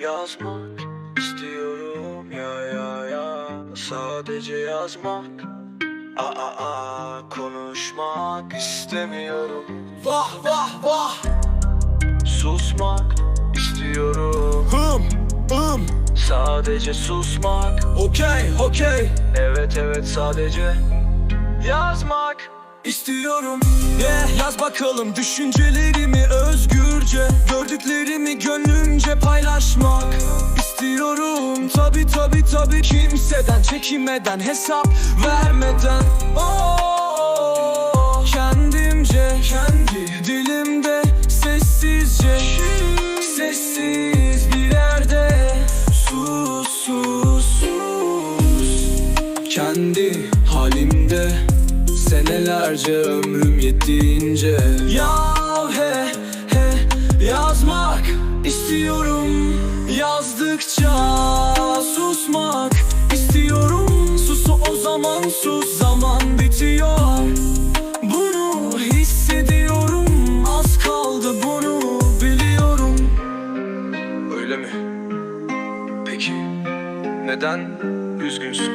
Yazmak istiyorum ya ya ya. Sadece yazmak. Aa aa konuşmak istemiyorum. Vah vah vah. Susmak istiyorum. Hım hım Sadece susmak. Okey okey. Evet evet sadece Yazmak. İstiyorum yeah. Yaz bakalım düşüncelerimi özgürce. Gördüklerimi paylaşmak İstiyorum. Tabi tabi tabi Kimseden çekinmeden hesap vermeden. Oh, Kendimce kendi dilimde sessizce Sessiz bir yerde. Sus sus sus. Kendi halimde Senelerce ömrüm yettiğince. Ya istiyorum Yazdıkça susmak istiyorum Sus o zaman sus zaman bitiyor Bunu hissediyorum Az kaldı bunu biliyorum Öyle mi? Peki neden üzgünsün?